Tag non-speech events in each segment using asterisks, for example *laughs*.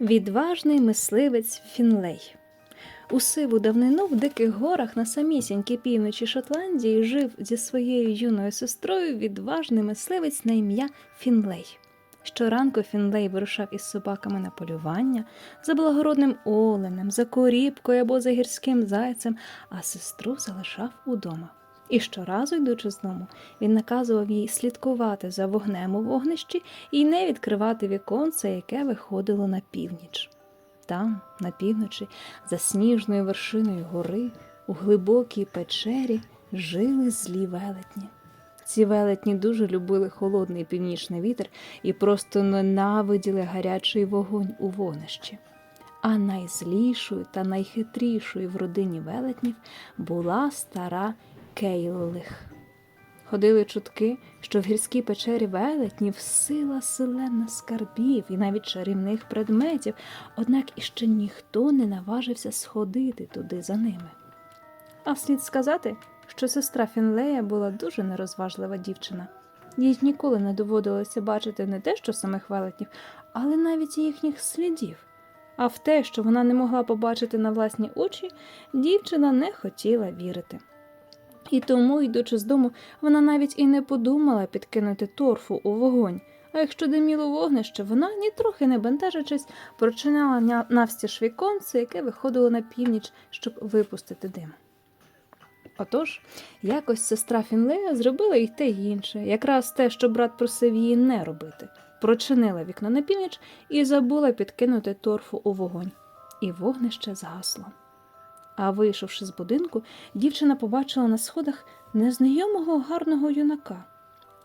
Відважний мисливець Фінлей. У сиву давнину в диких горах на самісінькій півночі Шотландії жив зі своєю юною сестрою відважний мисливець на ім'я Фінлей. Щоранку Фінлей вирушав із собаками на полювання за благородним оленем, за коріпкою або за гірським зайцем, а сестру залишав удома. І щоразу, йдучи з дому, він наказував їй слідкувати за вогнем у вогнищі і не відкривати віконце, яке виходило на північ. Там, на півночі, за сніжною вершиною гори, у глибокій печері, жили злі велетні. Ці велетні дуже любили холодний північний вітер і просто ненавиділи гарячий вогонь у вогнищі. А найзлішою та найхитрішою в родині велетнів була стара Кейлих. Ходили чутки, що в гірській печері велетнів сила селена скарбів і навіть чарівних предметів, однак іще ніхто не наважився сходити туди за ними. А слід сказати, що сестра Фінлея була дуже нерозважлива дівчина. Їй ніколи не доводилося бачити не те, що самих велетнів, але навіть їхніх слідів. А в те, що вона не могла побачити на власні очі, дівчина не хотіла вірити. І тому, йдучи з дому, вона навіть і не подумала підкинути торфу у вогонь. А якщо диміло вогнище, вона, нітрохи не бентежачись, прочиняла ня- навстіж віконце, яке виходило на північ, щоб випустити дим. Отож, якось сестра Фінлея зробила й те й інше, якраз те, що брат просив її не робити. Прочинила вікно на північ і забула підкинути торфу у вогонь. І вогнище згасло. А вийшовши з будинку, дівчина побачила на сходах незнайомого гарного юнака.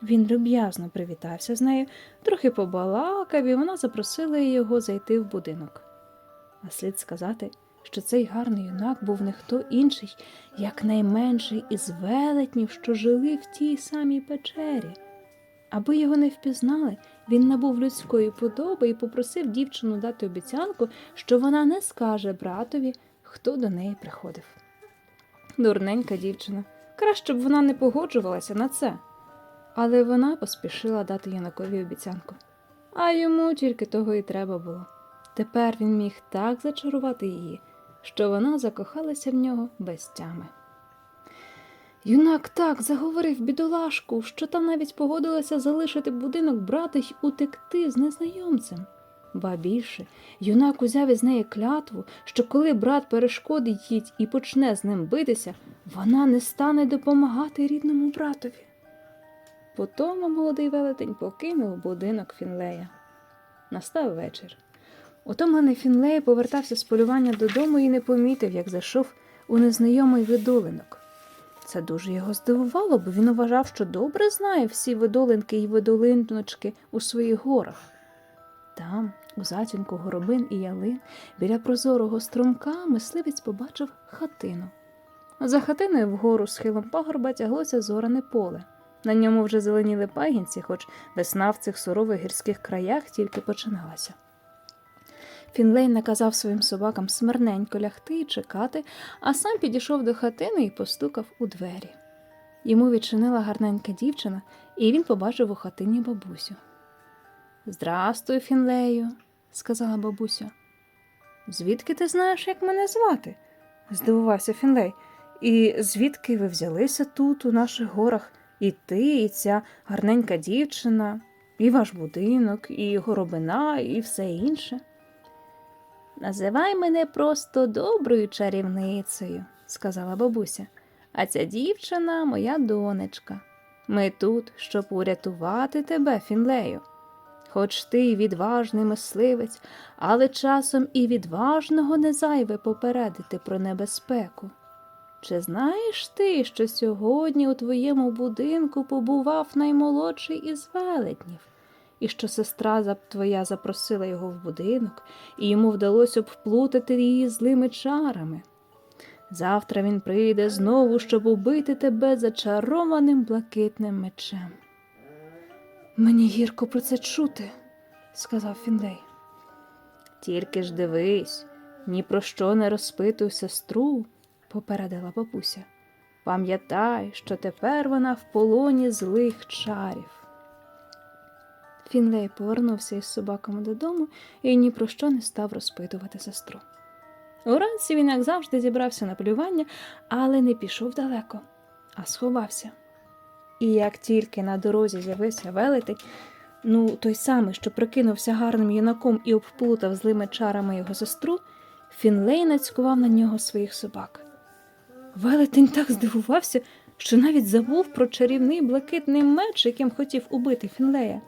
Він люб'язно привітався з нею, трохи побалакав, і вона запросила його зайти в будинок. А слід сказати, що цей гарний юнак був не хто інший, як найменший із велетнів, що жили в тій самій печері. Аби його не впізнали, він набув людської подоби і попросив дівчину дати обіцянку, що вона не скаже братові, хто до неї приходив. Дурненька дівчина. Краще б вона не погоджувалася на це. Але вона поспішила дати юнакові обіцянку. А йому тільки того і треба було. Тепер він міг так зачарувати її, що вона закохалася в нього без тями. Юнак так заговорив бідолашку, що та навіть погодилася залишити будинок брата й утекти з незнайомцем. Ба більше, юнак узяв із неї клятву, що коли брат перешкодить їй і почне з ним битися, вона не стане допомагати рідному братові. Потому молодий велетень покинув будинок Фінлея. Настав вечір. Утомлений Фінлей повертався з полювання додому і не помітив, як зайшов у незнайомий видолинок. Це дуже його здивувало, бо він вважав, що добре знає всі видолинки й видолиночки у своїх горах. Там, у затінку горобин і ялин, біля прозорого струмка, мисливець побачив хатину. За хатиною вгору схилом пагорба тяглося зоране поле. На ньому вже зеленіли пагінці, хоч весна в цих сурових гірських краях тільки починалася. Фінлей наказав своїм собакам смирненько лягти і чекати, а сам підійшов до хатини і постукав у двері. Йому відчинила гарненька дівчина, і він побачив у хатині бабусю. Здрастуй, Фінлею, сказала бабуся. Звідки ти знаєш, як мене звати? здивувався Фінлей. І звідки ви взялися тут, у наших горах, і ти, і ця гарненька дівчина, і ваш будинок, і горобина, і все інше. Називай мене просто доброю чарівницею, сказала бабуся, а ця дівчина моя донечка. Ми тут, щоб урятувати тебе, Фінлею. Хоч ти відважний мисливець, але часом і відважного не зайве попередити про небезпеку. Чи знаєш ти, що сьогодні у твоєму будинку побував наймолодший із велетнів, і що сестра твоя запросила його в будинок, і йому вдалося вплутати її злими чарами? Завтра він прийде знову, щоб убити тебе зачарованим блакитним мечем. Мені гірко про це чути, сказав Фінлей. Тільки ж дивись, ні про що не розпитуй сестру, попередила бабуся. Пам'ятай, що тепер вона в полоні злих чарів. Фінлей повернувся із собаками додому і ні про що не став розпитувати сестру. Уранці він, як завжди, зібрався на полювання, але не пішов далеко, а сховався. І як тільки на дорозі з'явився велетень, ну той самий, що прикинувся гарним юнаком і обплутав злими чарами його сестру, Фінлей нацькував на нього своїх собак. Велетень так здивувався, що навіть забув про чарівний блакитний меч, яким хотів убити Фінлея.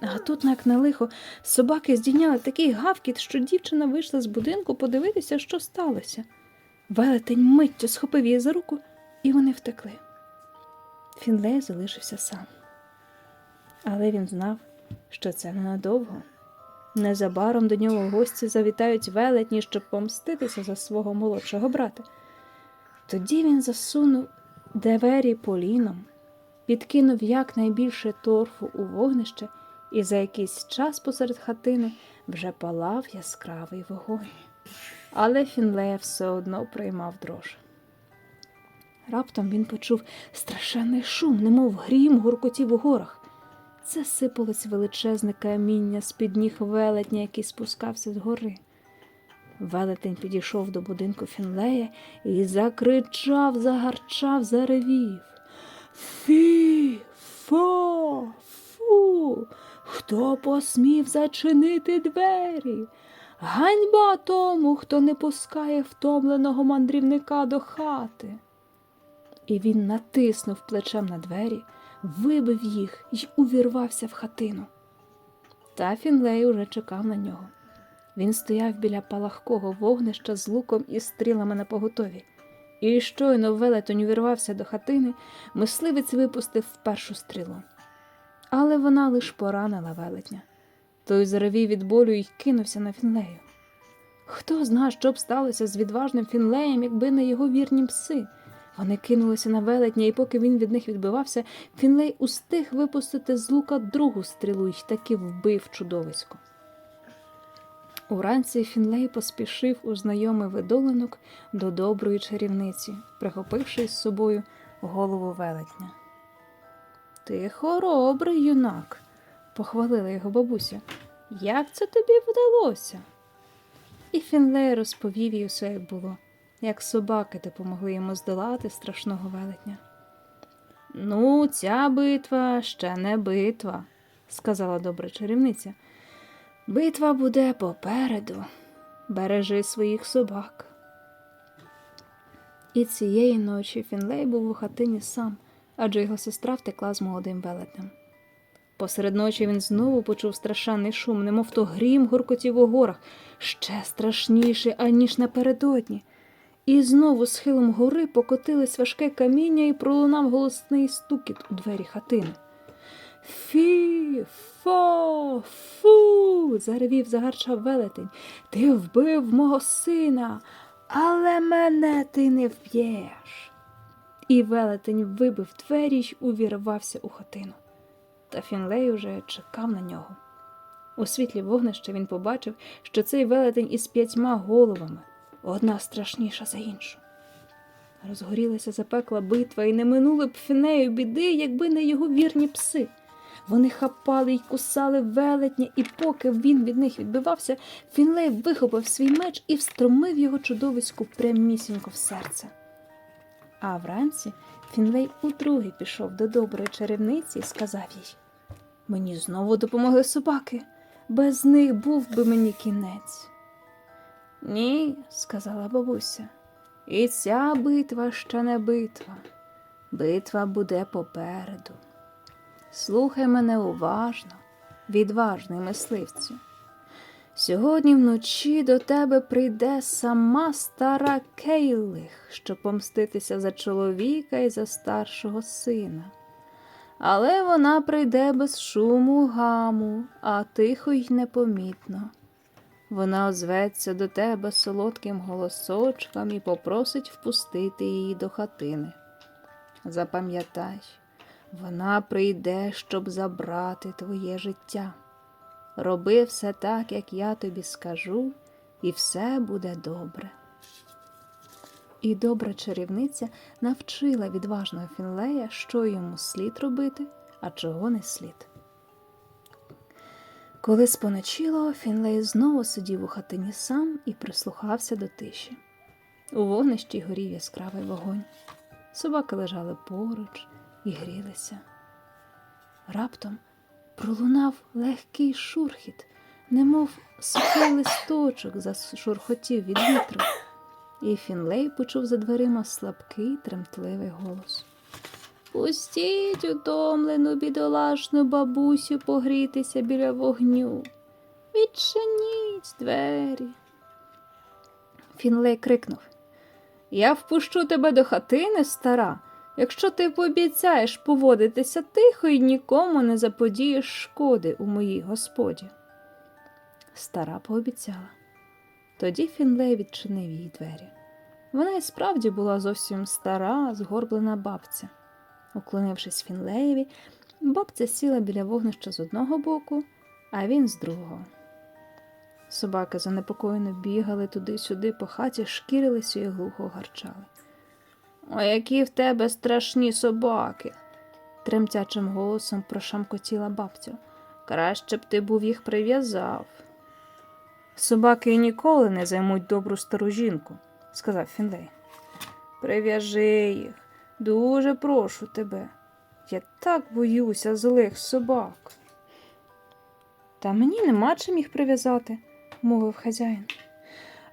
А тут, як на лихо, собаки здійняли такий гавкіт, що дівчина вийшла з будинку подивитися, що сталося. Велетень миттю схопив її за руку, і вони втекли. Фінлей залишився сам. Але він знав, що це ненадовго. Незабаром до нього гості завітають велетні, щоб помститися за свого молодшого брата. Тоді він засунув двері поліном, підкинув якнайбільше торфу у вогнище, і за якийсь час посеред хатини вже палав яскравий вогонь. Але Фінлея все одно приймав дрож. Раптом він почув страшенний шум, немов грім гуркотів у горах. Це сипалось величезне каміння з-під ніг велетня, який спускався з гори. Велетень підійшов до будинку Фінлея і закричав, загарчав, заревів. Фі, фо, фу, хто посмів зачинити двері? Ганьба тому, хто не пускає втомленого мандрівника до хати. І він натиснув плечем на двері, вибив їх і увірвався в хатину. Та Фінлей уже чекав на нього. Він стояв біля палахкого вогнища з луком і стрілами на поготові. І щойно велетонь увірвався до хатини, мисливець випустив першу стрілу. Але вона лиш поранила велетня. Той заревів від болю і кинувся на Фінлею. Хто зна, що б сталося з відважним Фінлеєм, якби не його вірні пси. Вони кинулися на велетня, і поки він від них відбивався, Фінлей устиг випустити з лука другу стрілу й таки вбив чудовисько. Уранці Фінлей поспішив у знайомий видолинок до доброї чарівниці, прихопивши з собою голову велетня. Ти хоробрий, юнак, похвалила його бабуся. Як це тобі вдалося? І Фінлей розповів їй усе, як було, як собаки допомогли йому здолати страшного велетня. Ну, ця битва ще не битва, сказала добра чарівниця. Битва буде попереду. Бережи своїх собак. І цієї ночі Фінлей був у хатині сам, адже його сестра втекла з молодим велетнем. Посеред ночі він знову почув страшенний шум, немов то грім гуркотів у горах, ще страшніший, аніж напередодні. І знову схилом гори покотились важке каміння і пролунав голосний стукіт у двері хатини. Фі, фо, фу. заревів, загарчав велетень. Ти вбив мого сина, але мене ти не вб'єш. І велетень вибив двері й увірвався у хатину. Та Фінлей уже чекав на нього. У світлі вогнища він побачив, що цей велетень із п'ятьма головами, одна страшніша за іншу. Розгорілася запекла битва, і не минули б Фінею біди, якби не його вірні пси. Вони хапали й кусали велетня, і поки він від них відбивався, Фінлей вихопив свій меч і встромив його чудовиську прямісінько в серце. А вранці Фінлей удруге пішов до доброї чарівниці і сказав їй Мені знову допомогли собаки, без них був би мені кінець. Ні, сказала бабуся, і ця битва ще не битва. Битва буде попереду. Слухай мене уважно, відважний мисливцю. Сьогодні вночі до тебе прийде сама стара Кейлих, щоб помститися за чоловіка і за старшого сина. Але вона прийде без шуму гаму, а тихо й непомітно. Вона озветься до тебе солодким голосочком і попросить впустити її до хатини. Запам'ятай, вона прийде, щоб забрати твоє життя. Роби все так, як я тобі скажу, і все буде добре. І добра чарівниця навчила відважного Фінлея, що йому слід робити, а чого не слід. Коли споночило, Фінлей знову сидів у хатині сам і прислухався до тиші. У вогнищі горів яскравий вогонь. Собаки лежали поруч і грілися. Раптом пролунав легкий шурхіт, немов сухий листочок зашурхотів від вітру, і Фінлей почув за дверима слабкий, тремтливий голос. Пустіть утомлену бідолашну бабусю погрітися біля вогню. Відчиніть двері. Фінлей крикнув Я впущу тебе до хатини, стара, якщо ти пообіцяєш поводитися тихо і нікому не заподієш шкоди у моїй господі. Стара пообіцяла. Тоді Фінлей відчинив їй двері. Вона і справді була зовсім стара, згорблена бабця. Уклонившись Фінлеєві, бабця сіла біля вогнища з одного боку, а він з другого. Собаки занепокоєно бігали туди-сюди по хаті, шкірилися і глухо гарчали. О, які в тебе страшні собаки, тремтячим голосом прошамкотіла бабця. Краще б ти був їх прив'язав. Собаки ніколи не займуть добру стару жінку, сказав Фінлей. Прив'яжи їх, дуже прошу тебе. Я так боюся злих собак. Та мені нема чим їх прив'язати, мовив хазяїн.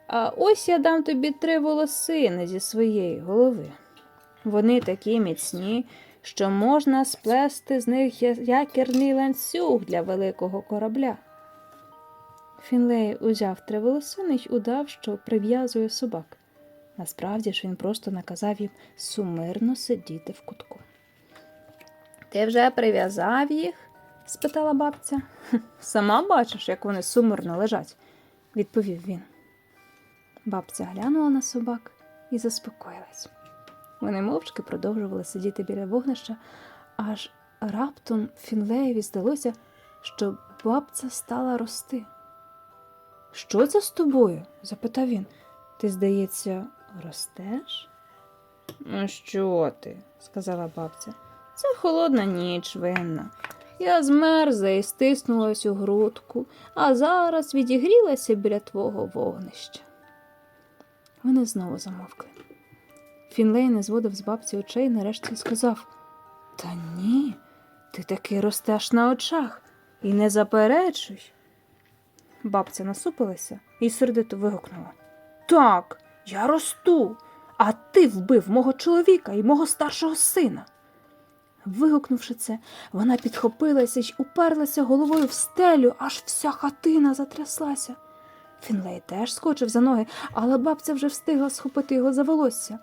А ось я дам тобі три волосини зі своєї голови. Вони такі міцні, що можна сплести з них якірний ланцюг для великого корабля. Фінлей узяв три волосини й удав, що прив'язує собак. Насправді ж він просто наказав їм сумирно сидіти в кутку. Ти вже прив'язав їх? спитала бабця. *laughs* Сама бачиш, як вони сумирно лежать, відповів він. Бабця глянула на собак і заспокоїлась. Вони мовчки продовжували сидіти біля вогнища, аж раптом Фінлеєві здалося, що бабця стала рости. Що це з тобою? запитав він. Ти, здається, ростеш? Ну, що ти? сказала бабця. Це холодна ніч винна. Я змерзла і стиснулась у грудку, а зараз відігрілася біля твого вогнища. Вони знову замовкли. Фінлей не зводив з бабці очей і нарешті сказав Та ні, ти таки ростеш на очах і не заперечуй. Бабця насупилася і сердито вигукнула. Так, я росту, а ти вбив мого чоловіка і мого старшого сина. Вигукнувши це, вона підхопилася й уперлася головою в стелю, аж вся хатина затряслася. Фінлей теж скочив за ноги, але бабця вже встигла схопити його за волосся.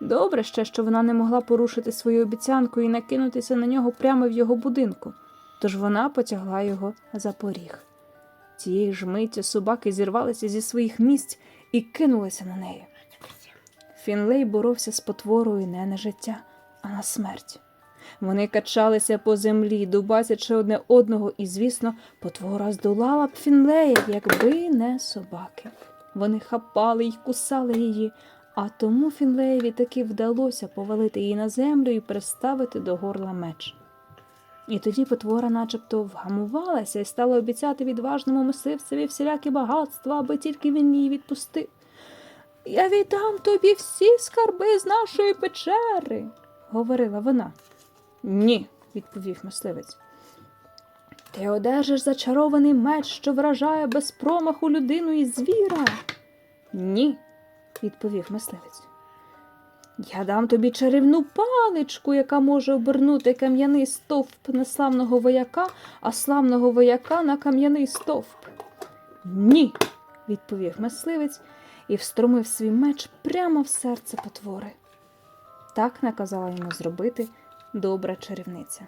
Добре ще, що вона не могла порушити свою обіцянку і накинутися на нього прямо в його будинку, тож вона потягла його за поріг. Тієї ж миті собаки зірвалися зі своїх місць і кинулися на неї. Фінлей боровся з потворою не на життя, а на смерть. Вони качалися по землі, дубасячи одне одного, і, звісно, потвора здолала б Фінлея, якби не собаки. Вони хапали й кусали її, а тому Фінлеєві таки вдалося повалити її на землю і приставити до горла меч. І тоді потвора начебто вгамувалася і стала обіцяти відважному мисливцеві всілякі багатства, аби тільки він її відпустив. Я віддам тобі всі скарби з нашої печери, говорила вона. Ні, відповів мисливець. Ти одержиш зачарований меч, що вражає без промаху людину і звіра. Ні, відповів мисливець. Я дам тобі чарівну паличку, яка може обернути кам'яний стовп на славного вояка, а славного вояка на кам'яний стовп. Ні, відповів мисливець і встромив свій меч прямо в серце потвори. Так наказала йому зробити добра чарівниця.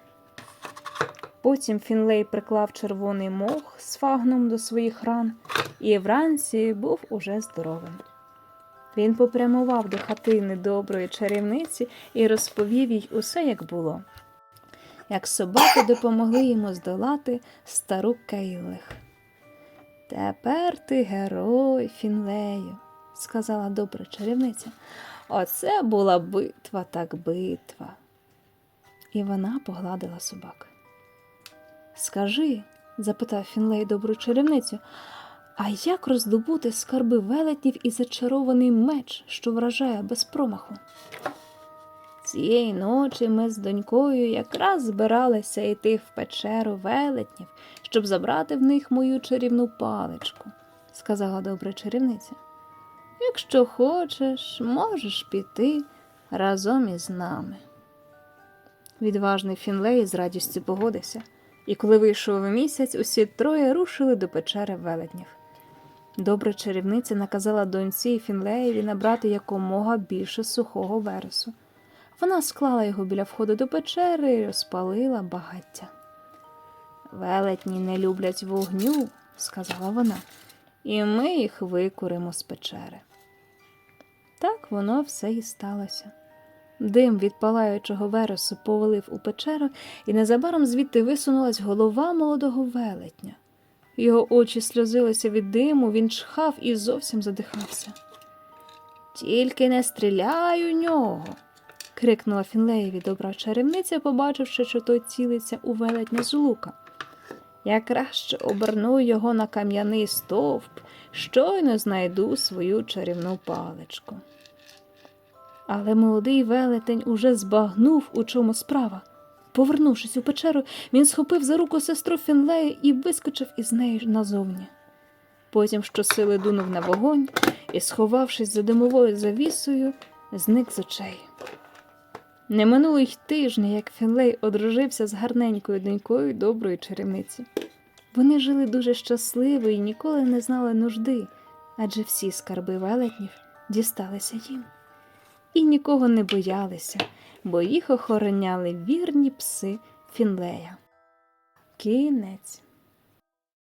Потім Фінлей приклав червоний мох з фагном до своїх ран, і вранці був уже здоровим. Він попрямував до хатини доброї чарівниці і розповів їй усе, як було. Як собаки допомогли йому здолати стару Кейлих. Тепер ти герой, Фінлею, сказала добра чарівниця. Оце була битва так битва. І вона погладила собак. Скажи, запитав Фінлей добру чарівницю. А як роздобути скарби велетнів і зачарований меч, що вражає без промаху? Цієї ночі ми з донькою якраз збиралися йти в печеру велетнів, щоб забрати в них мою чарівну паличку, сказала добра чарівниця. Якщо хочеш, можеш піти разом із нами. Відважний Фінлей з радістю погодився, і коли вийшов місяць, усі троє рушили до печери велетнів. Добра чарівниця наказала доньці і Фінлеєві набрати якомога більше сухого вересу. Вона склала його біля входу до печери і розпалила багаття. Велетні не люблять вогню, сказала вона, і ми їх викуримо з печери. Так воно все і сталося. Дим від палаючого вересу повалив у печеру, і незабаром звідти висунулась голова молодого велетня. Його очі сльозилися від диму, він чхав і зовсім задихався. Тільки не стріляй у нього. крикнула Фінлеєві добра чарівниця, побачивши, що той цілиться у велетня з лука. Я краще оберну його на кам'яний стовп, щойно знайду свою чарівну паличку. Але молодий велетень уже збагнув, у чому справа. Повернувшись у печеру, він схопив за руку сестру Фінлея і вискочив із нею назовні. Потім щосили дунув на вогонь і, сховавшись за димовою завісою, зник з очей. Не минуло й тижня, як Фінлей одружився з гарненькою донькою доброї чарівниці. Вони жили дуже щасливо і ніколи не знали нужди, адже всі скарби велетнів дісталися їм. І нікого не боялися, бо їх охороняли вірні пси Фінлея. Кінець.